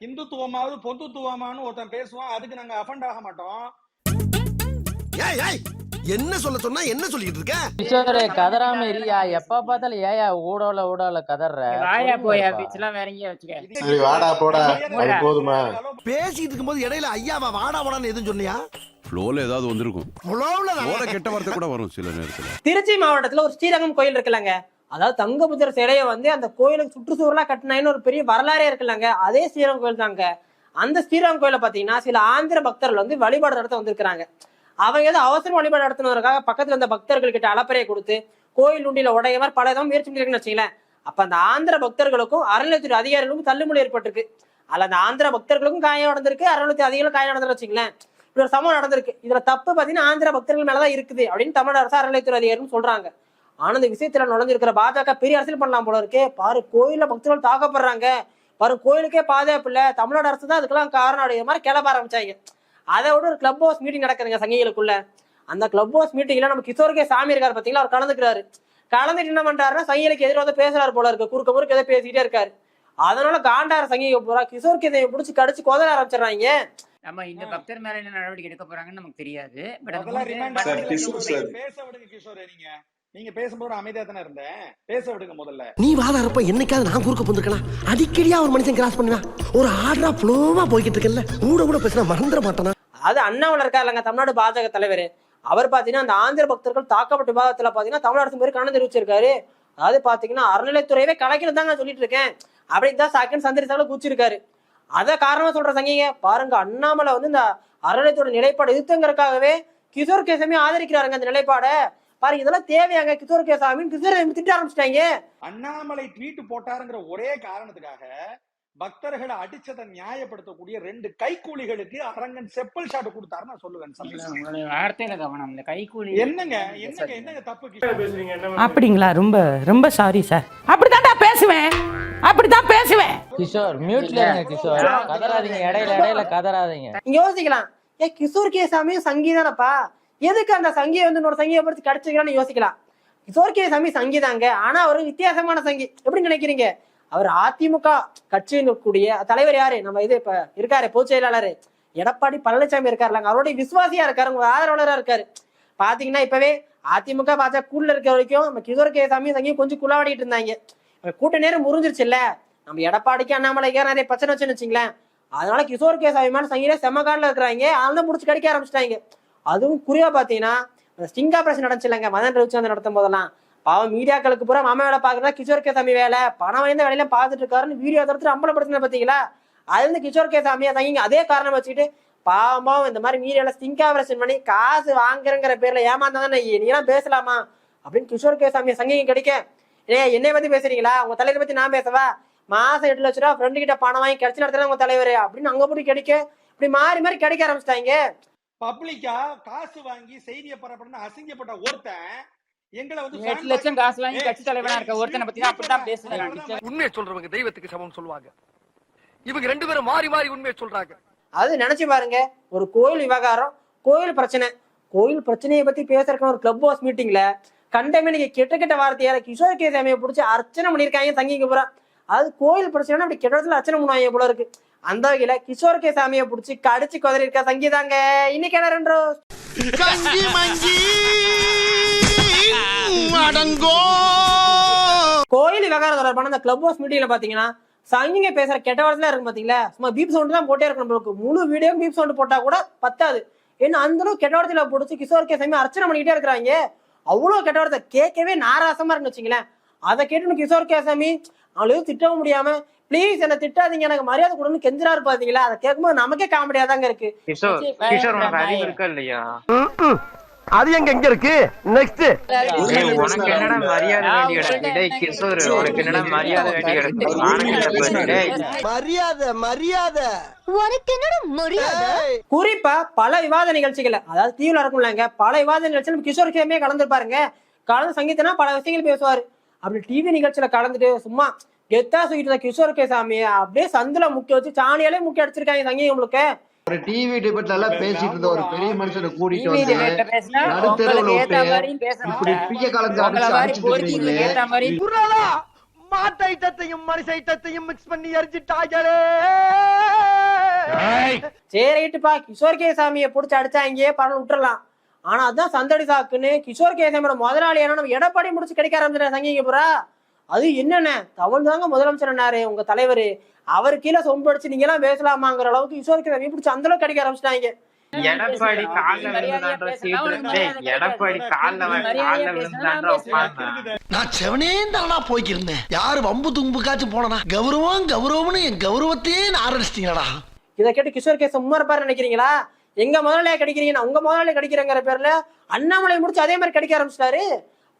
இந்துத்துவமாவது பொதுத்துவமானு ஒருத்தன் பேசுவான். அதுக்கு நாங்க அஃபண்ட் ஆக மாட்டோம். ஏய் ஏய் என்ன சொல்ல சொன்னா என்ன சொல்லிட்டு இருக்க? கதறாம இல்லையா எப்ப பார்த்தாலும் ஏயா ஊடோல ஊடோல கதற வாயா போயா பீச்லாம் வேற எங்கேயா வச்சுக்க. சரி வாடா போடா. அது போதுமா? பேசிட்டு இருக்கும்போது இடையில ஐயாவா வாடா வாடான்னு எதுவும் சொன்னியா? ஃப்ளோல ஏதாவது வந்திருக்கும். ஃப்ளோல கெட்ட வார்த்தை கூட வரும் சில நேரத்துல. திருச்சி மாவட்டத்துல ஒரு ஸ்ரீரங்கம் கோயில் இருக்குல்லங்க. அதாவது தங்கபுத்திர சிலையை வந்து அந்த கோயிலுக்கு சுற்றுச்சுவரெல்லாம் கட்டினாயின்னு ஒரு பெரிய வரலாறே இருக்குல்லங்க. அதே ஸ்ரீரங்கம் கோயில் தாங்க. அந்த ஸ்ரீரங்கம் கோயிலை பார்த்தீங்கன்னா சில ஆந்திர பக்தர்கள் வந்து வழிபாடு நடத்த வந்திருக்கிறாங்க. அவங்க ஏதோ அவசர வழிபாடு நடத்தினதுக்காக பக்கத்தில் இருந்த பக்தர்கள் கிட்ட அலப்பறையை கொடுத்து கோயில் உண்டியில் உடைய மாதிரி பல இதாக முயற்சி பண்ணிருக்குன்னு வச்சுங்களேன் அப்போ அந்த ஆந்திர பக்தர்களுக்கும் அறநிலையத்துறை அதிகாரிகளுக்கும் தள்ளுமுடி ஏற்பட்டிருக்கு. அதில் அந்த ஆந்திர பக்தர்களுக்கும் காயம் நடந்திருக்கு அறநிலையத்துறை அதிகாரிகளும் காயம் நடந்திருக்கு வச்சுங்களேன் இப்படி ஒரு சமம் நடந்திருக்கு. இதில் தப்பு பார்த்தீங்கன்னா ஆந்திர பக்தர்கள் மேலே தான் இருக்குது அப்படின்னு தமிழக அரசு அறநிலையத்துறை அதிகாரிகள் சொல்கிறாங்க ஆனா இந்த விஷயத்துல நுழைஞ்சிருக்கிற பாஜக பெரிய அரசியல் பண்ணலாம் போல இருக்கே. பாரு கோயில்ல பக்தர்கள் தாக்கப்படுறாங்க பாரு கோயிலுக்கே பாதுகாப்பு இல்ல. தமிழ்நாடு அரசு தான் அதுக்கெல்லாம் காரணம் அப்படிங்கிற மாதிரி கிளம்ப ஆரம்பிச்சாங்க. அதை விட ஒரு கிளப் ஹவுஸ் மீட்டிங் நடக்குதுங்க சங்கிகளுக்குள்ள. அந்த கிளப் ஹவுஸ் மீட்டிங்ல நம்ம கிஷோர்கே சாமி இருக்காரு பாத்தீங்களா? அவர் கலந்துக்கிறாரு. கலந்துட்டு என்ன பண்றாருன்னா சங்கிகளுக்கு எதிராக வந்து பேசுறாரு போல இருக்கு. குறுக்க முறுக்க ஏதோ பேசிக்கிட்டே இருக்காரு. அதனால காண்டார சங்கிக பூரா கிஷோர் கேதையை பிடிச்சி கடிச்சு கொதற ஆரம்பிச்சிடுறாங்க. நம்ம இந்த பக்தர் மேல என்ன நடவடிக்கை எடுக்க போறாங்கன்னு நமக்கு தெரியாது. பட். பேச விடுங்க கிஷோர் நீங்க. நீங்க பேசும்போது அமைதியா தானே இருந்தேன். பேச விடுங்க முதல்ல. நீ வாதாரப்ப என்னைக்காவது நான் குறுக்க போந்துருக்கலாம் அடிக்கடியா ஒரு மனுஷன் கிராஸ் பண்ணுவேன். ஒரு ஆர்டரா ஃப்ளோவா போய்கிட்டு இருக்கல கூட கூட பேசினா மறந்துட மாட்டானா? அது அண்ணாமலை இருக்காருலங்க தமிழ்நாடு பாஜக தலைவர். அவர் பாத்தீங்கன்னா அந்த ஆந்திர பக்தர்கள் தாக்கப்பட்ட விவாதத்துல பாத்தீங்கன்னா தமிழ் அரசு பேர் கணந்து தெரிவிச்சிருக்காரு. அதாவது பாத்தீங்கன்னா அறநிலைத்துறையவே கலைக்கிறது தாங்க சொல்லிட்டு இருக்கேன். அப்படின்னு தான் செகண்ட் சந்திரிசால கூச்சிருக்காரு. அத காரணமா சொல்ற சங்கிங்க பாருங்க அண்ணாமலை வந்து இந்த அறநிலையத்தோட நிலைப்பாடு எதிர்த்துங்கிறதுக்காகவே கிஷோர் கேசாமி ஆதரிக்கிறாருங்க அந்த நிலைப்பாடை. பாருங்க இதெல்லாம் தேவையாங்க. கிஷோர் கேசாமி கிஷோர் கேசாமி திட்ட ஆரம்பிச்சிட்டாங்க. அண்ணாமலை ட்வீட் போட்டாருங்கிற ஒரே காரணத்துக்காக பக்தர்களை அடிச்சதை நியாயப்படுத்தக்கூடிய ரெண்டு கைக்கூலிகளுக்கு அரங்கன் செப்பல் ஷாட் கொடுத்தாரு நான் சொல்லுவேன் வார்த்தையில கவனம் இந்த கைக்கூலி என்னங்க என்னங்க என்னங்க தப்பு கிஷோர்? அப்படிங்களா ரொம்ப ரொம்ப சாரி சார் அப்படித்தான்டா பேசுவேன். அப்படித்தான் பேசுவேன். கிஷோர் மியூட்ல இருங்க கிஷோர். கதறாதீங்க இடையில இடையில கதறாதீங்க. நீங்க யோசிக்கலாம். ஏ கிஷோர் கேசாமியும் சங்கீதானப்பா? எதுக்கு அந்த சங்கியை வந்து இன்னொரு சங்கியை பொறுத்து கிடைச்சிக்கிறான்னு யோசிக்கலாம். சோர்கே சாமி சங்கி சங்கிதாங்க ஆனா அவரு வித்தியாசமான சங்கி. எப்படி நினைக்கிறீங்க? அவர் அதிமுக கட்சியின் கூடிய தலைவர் யாரு? நம்ம இது இப்ப இருக்காரு பொதுச் செயலாளர். எடப்பாடி பழனிசாமி இருக்காருலாங்க அவருடைய விசுவாசியா இருக்காரு உங்க ஆதரவாளரா இருக்காரு. பாத்தீங்கன்னா இப்பவே அதிமுக பாஜக கூடல இருக்க வரைக்கும் நம்ம கிஷோர் கேசாமி சங்கியும் கொஞ்சம் குள்ளாடிட்டு இருந்தாங்க. கூட்ட நேரம் முறிஞ்சிருச்சு இல்ல. நம்ம எடப்பாடிக்கு அண்ணாமலைக்கு நிறைய பிரச்சனை வச்சுன்னு வச்சுங்களேன். அதனால கிஷோர் கே சாமிமான சங்கீத செம்மகாலில் இருக்கிறாங்க. அதனால முடிச்சு கடிக்க ஆரம்பிச்சிட்டாங்க. அதுவும் குறிப்பா பாத்தீங்கன்னா ஸ்டிங் ஆபரேஷன் நடந்துச்சுலங்க மதன் ரவிச்சந்திரன் நடத்தும் போதெல்லாம் பாவம் மீடியாக்களுக்கு பூரா மாமா வேலை பாக்குறதா கிஷோர் கே சாமி வேலை. பணம் வாய்ந்த வேலையெல்லாம் பார்த்துட்டு இருக்காருன்னு வீடியோ தடுத்து அம்பலப்படுத்தின பாத்தீங்களா? அது வந்து கிஷோர் கே சாமியா தங்கிங்க. அதே காரணம் வச்சுக்கிட்டு பாவமா இந்த மாதிரி மீடியால ஸ்டிங் ஆபரேஷன் பண்ணி காசு வாங்குறங்கிற பேர்ல ஏமாந்தாதானே நீ எல்லாம் பேசலாமா? அப்படின்னு கிஷோர் கே சாமியை சங்கிங்க கிடைக்க. ஏ என்னை பத்தி பேசுறீங்களா? உங்க தலைவரை பத்தி நான் பேசவா? மாசம் எட்டு லட்ச ரூபா ஃப்ரெண்டு கிட்ட பணம் வாங்கி கிடைச்சி நேரத்துல உங்க தலைவர் அப்படின்னு அங்க போய் கிடைக்க. இப்படி மாறி மாறி கிடைக்க ஆரம்பிச்சிட்டாங்க. பப்ளிக்கா காசு வாங்கி செய்தியை பரப்பணும்னு அசிங்கப்பட்ட ஒருத்தன் எங்களை வந்து எட்டு லட்சம் காசு வாங்கி கட்சி தலைவனா இருக்க ஒருத்தனை பத்தி பேசுறேன் உண்மையை சொல்றவங்க தெய்வத்துக்கு சமம் சொல்லுவாங்க. இவங்க ரெண்டு பேரும் மாறி மாறி உண்மையை சொல்றாங்க. அது நினைச்சு பாருங்க. ஒரு கோயில் விவகாரம் கோயில் பிரச்சனை. கோயில் பிரச்சனையை பத்தி பேசுறதுக்கு ஒரு கிளப் ஹவுஸ் மீட்டிங்ல கண்டமே நீங்க கெட்ட கெட்ட வார்த்தையால கிஷோர் கே சாமியை பிடிச்சி அர்ச்சனை பண்ணிருக்காங்க தங்கிங்க பூரா. அது கோயில் பிரச்சனை அப்படி கெட்ட இடத்துல அர்ச்சனை பண்ணுவாங்க போல இருக்கு. அந்த வகையில கிஷோர் கே சாமியை பிடிச்சி கடிச்சு கொதறி இருக்கா சங்கீதாங்க இன்னைக்கு என்ன ரெண்டு கஞ்சி மஞ்சி அடங்கோ. கோயில் விவகாரம் தொடர்பான அந்த கிளப் ஹவுஸ் மீட்டிங்ல பாத்தீங்கன்னா சங்கிங்க பேசுற கெட்ட வார்த்தைலாம் இருக்கும் பாத்தீங்களா? சும்மா பீப் சவுண்ட் தான் போட்டே இருக்கணும் நம்மளுக்கு. முழு வீடியோ பீப் சவுண்ட் போட்டா கூட பத்தாது. ஏன்னா அந்த அளவுக்கு கெட்ட வார்த்தையில பிடிச்சி கிஷோர் கே சாமி அர்ச்சனை பண்ணிக்கிட்டே இருக்கிறாங்க. அவ்வளவு கெட்ட வார்த்தை கேட்கவே நாராசமா இருந்து வச்சுங்களேன். அதை கேட்டு கிஷோர் கே சாமி அவளையும் திட்டவும் முடியாம ப்ளீஸ் என்ன திட்டாதீங்க. எனக்கு மரியாதை கொடுன்னு கெஞ்சிராரு பாத்தீங்களா? அதை கேட்கும்போது நமக்கே காமெடியா தாங்க இருக்கு. இல்லையா? அது எங்க எங்க இருக்கு? நெக்ஸ்ட் உனக்கு என்னடா மரியாதை வேண்டிய இடம் டேய் கிஷோர் உனக்கு என்னடா மரியாதை வேண்டிய இடம் மரியாதை மரியாதை. குறிப்பா பல விவாத நிகழ்ச்சிகள் அதாவது டிவில இருக்கும்லங்க பல விவாத நிகழ்ச்சிகள் நம்ம கிஷோர் கேமே கலந்துருப்பாருங்க. கலந்து சங்கீதனா பல விஷயங்கள் பேசுவாரு. அப்படி டிவி நிகழ்ச்சியில கலந்துட்டு சும்மா கெத்தா சொல்லிட்டு இருந்த கிஷோர் கே சாமியை அப்படியே சந்துல முக்கி வச்சு சாணியாலே முக்கி அடிச்சிருக்காங்க சங்கீதம் உங்களுக்கு. ஒரு டிவி டிபேட்ல எல்லாம் பேசிட்டு இருந்த ஒரு பெரிய மனுஷனை கூட்டிட்டு வந்து நடுத்தெருவுல விட்டு இப்படி பிய கலந்து அடிச்சு அடிச்சுட்டு மாட்டு ஐட்டத்தையும் மனுஷ ஐட்டத்தையும் மிக்ஸ் பண்ணி எரிஞ்சிட்டாங்களே சரி ரைட்டுப்பா கிஷோர் கே சாமியை பிடிச்சி அடிச்சா இங்கேயே படம் விட்டுறலாம். ஆனா அதான் சந்தடி சாக்குன்னு கிஷோர் கே சாமியோட முதலாளி ஏன்னா நம்ம எடப்பாடி முடிச்சு கிடைக்க ஆரம்பிச்சிட சங்கிங்க புறா அது என்னென்ன? தவள் தாங்க முதலமைச்சர்னாரு உங்க தலைவர். அவர் கீழே சொம்பு அடிச்சு நீங்க எல்லாம் பேசலாமாங்கிற அளவுக்கு கிஷோர் கே சாமி பிடிச்சி அந்த அளவுக்கு கிடைக்க ஆரம்பிச்சிட்டாங்க. எடப்பாடி கால்ல விழுந்தான்ற சீட்டு எடப்பாடி விழுந்தான்ற நான் செவனே தானா போய்க்கிருந்தேன். யாரு வம்பு தும்புக்காச்சும் போனனா? கௌரவம் கௌரவம்னு என் கௌரவத்தையே ஆரம்பிச்சிட்டீங்களா இதை கேட்டு கிஷோர் கே சும்மா இருப்பாரு நினைக்கிறீங்களா? எங்க முதலாளியா கிடைக்கிறீங்கன்னா உங்க முதலாளி கிடைக்கிறங்கிற பேர்ல அண்ணாமலை முடிச்சு அதே மாதிரி கிடைக்க ஆரம்பிச்சிட்டாரு.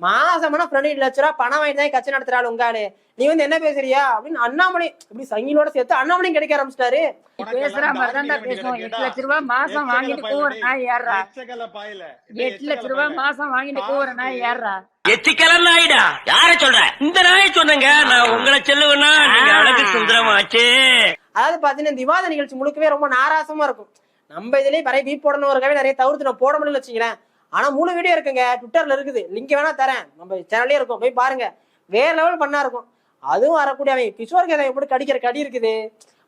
மாசமான ரெண்டு லட்ச ரூபா பணம் வாங்கிட்டு தான் கட்சி நடத்துறாள் உங்க ஆளு நீ வந்து என்ன பேசுறியா? அப்படின்னு அண்ணாமலை இப்படி சங்கிலோட சேர்த்து அண்ணாமலையும் கிடைக்க ஆரம்பிச்சிட்டாரு. பேசுற மாதிரி தான்டா பேசுவோம். எட்டு லட்ச ரூபாய் மாசம் வாங்கிட்டு கூவுற நாய் ஏறா எட்டு லட்ச ரூபாய் மாசம் வாங்கிட்டு கூவுற நாய் ஏறா எச்சிக்கலன் நாயிடா. யார சொல்ற? இந்த நாயை சொன்னங்க. நான் உங்களை சொல்லுவேன்னா நீங்க அழகு சுந்தரமாச்சே. அதாவது பாத்தீங்கன்னா இந்த விவாத நிகழ்ச்சி முழுக்கவே ரொம்ப நாராசமா இருக்கும். நம்ம இதுலயே நிறைய பீப் போடணுங்கிறக்காக நிறைய தவிர்த்து நான் போட முடியல வச்சுங்களேன் ஆனா மூணு வீடியோ இருக்குங்க. ட்விட்டர்ல இருக்குது. லிங்க் வேணா தரேன். நம்ம சேனல்லே இருக்கும். போய் பாருங்க. வேற லெவல் பண்ணா இருக்கும். அதுவும் வரக்கூடிய அவன் கிஷோர் கதை எப்படி கடிக்கிற கடி இருக்குது?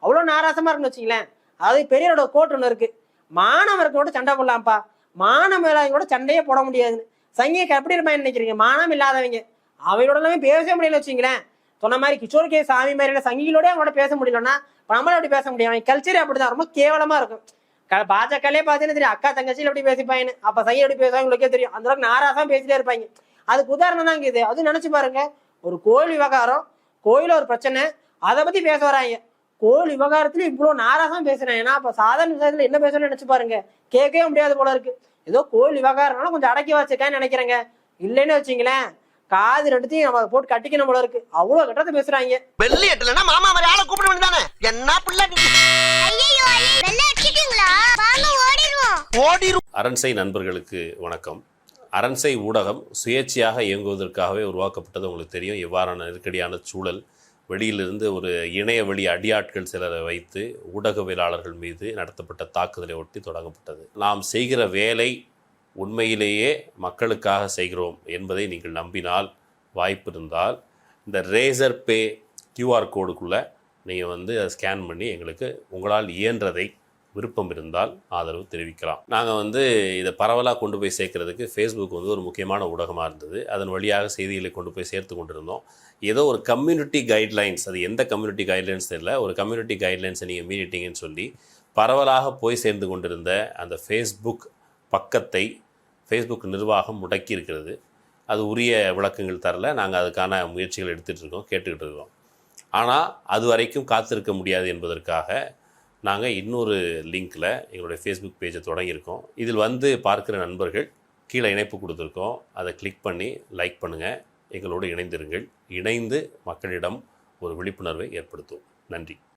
அவ்வளோ நாராசமா இருக்குன்னு வச்சுங்களேன் அது பெரியரோட கோட் ஒன்று இருக்கு. மாணவருக்கு கூட சண்டை போடலாம்ப்பா. மானம் கூட சண்டையே போட முடியாதுன்னு. சங்கிக்கு எப்படி இருப்பான்னு நினைக்கிறீங்க? மானம் இல்லாதவங்க. அவையோட எல்லாமே பேசவே முடியலன்னு வச்சுங்களேன் சொன்ன மாதிரி கிஷோர் கே சாமி மாதிரி சங்கிகளோடய அவங்களோட பேச முடியலன்னா இப்ப நம்மளால அப்படி பேச முடியும். அவன் கல்ச்சரே அப்படிதான். ரொம்ப கேவலமா இருக்கும். பாஜகலே பார்த்தீங்கன்னா தெரியும். அக்கா தங்கச்சியில எப்படி பேசிப்பாங்கன்னு அப்ப சைய எப்படி பேசுவாங்க உங்களுக்கே தெரியும். அந்த அளவுக்கு நாராசம் பேசிட்டே இருப்பாங்க. அதுக்கு உதாரணம் தாங்க இது. அது நினைச்சு பாருங்க. ஒரு கோயில் விவகாரம் கோயில ஒரு பிரச்சனை அதை பத்தி பேச வராங்க. கோயில் விவகாரத்துல இவ்வளவு நாராசம் பேசுறேன் ஏன்னா அப்ப சாதாரண விஷயத்துல என்ன பேசணும்னு நினைச்சு பாருங்க. கேட்கவே முடியாது போல இருக்கு. ஏதோ கோயில் விவகாரம்னால கொஞ்சம் அடக்கி வச்சிருக்கேன்னு நினைக்கிறேங்க. இல்லைன்னு வச்சுங்களேன். காது ரெண்டுத்தையும் நம்ம போட்டு கட்டிக்கணும் போல இருக்கு. அவ்வளவு கட்டத்தை பேசுறாங்க. வெள்ளி எட்டலன்னா மாமா மாதிரி ஆளை கூப்பிட வேண்டியதானே என்ன பிள்ளை நீ அரண்சை நண்பர்களுக்கு வணக்கம். அரண்சை ஊடகம் சுயேட்சையாக இயங்குவதற்காகவே உருவாக்கப்பட்டது உங்களுக்கு தெரியும். எவ்வாறான நெருக்கடியான சூழல் வெளியிலிருந்து ஒரு இணைய வழி அடியாட்கள் சிலரை வைத்து ஊடகவியலாளர்கள் மீது நடத்தப்பட்ட தாக்குதலை ஒட்டி தொடங்கப்பட்டது. நாம் செய்கிற வேலை உண்மையிலேயே மக்களுக்காக செய்கிறோம் என்பதை நீங்கள் நம்பினால் வாய்ப்பு இருந்தால் இந்த ரேசர் பே கியூஆர் கோடுக்குள்ளே நீங்கள் வந்து அதை ஸ்கேன் பண்ணி எங்களுக்கு உங்களால் இயன்றதை விருப்பம் இருந்தால் ஆதரவு தெரிவிக்கலாம். நாங்கள் வந்து இதை பரவலாக கொண்டு போய் சேர்க்கறதுக்கு ஃபேஸ்புக் வந்து ஒரு முக்கியமான ஊடகமாக இருந்தது. அதன் வழியாக செய்திகளை கொண்டு போய் சேர்த்து கொண்டிருந்தோம். ஏதோ ஒரு கம்யூனிட்டி கைட்லைன்ஸ் அது எந்த கம்யூனிட்டி கைட்லைன்ஸ் தெரியல. ஒரு கம்யூனிட்டி கைட்லைன்ஸை நீங்கள் மீறிட்டீங்கன்னு சொல்லி பரவலாக போய் சேர்ந்து கொண்டிருந்த அந்த ஃபேஸ்புக் பக்கத்தை ஃபேஸ்புக் நிர்வாகம் முடக்கி இருக்கிறது. அது உரிய விளக்கங்கள் தரல. நாங்கள் அதுக்கான முயற்சிகள் எடுத்துகிட்டு இருக்கோம் கேட்டுக்கிட்டு இருக்கோம். ஆனால் அது வரைக்கும் காத்திருக்க முடியாது என்பதற்காக நாங்கள் இன்னொரு லிங்க்கில் எங்களுடைய ஃபேஸ்புக் பேஜை தொடங்கியிருக்கோம். இதில் வந்து பார்க்குற நண்பர்கள் கீழே இணைப்பு கொடுத்துருக்கோம். அதை கிளிக் பண்ணி லைக் பண்ணுங்கள் எங்களோடு இணைந்திருங்கள். இணைந்து மக்களிடம் ஒரு விழிப்புணர்வை ஏற்படுத்துவோம். நன்றி.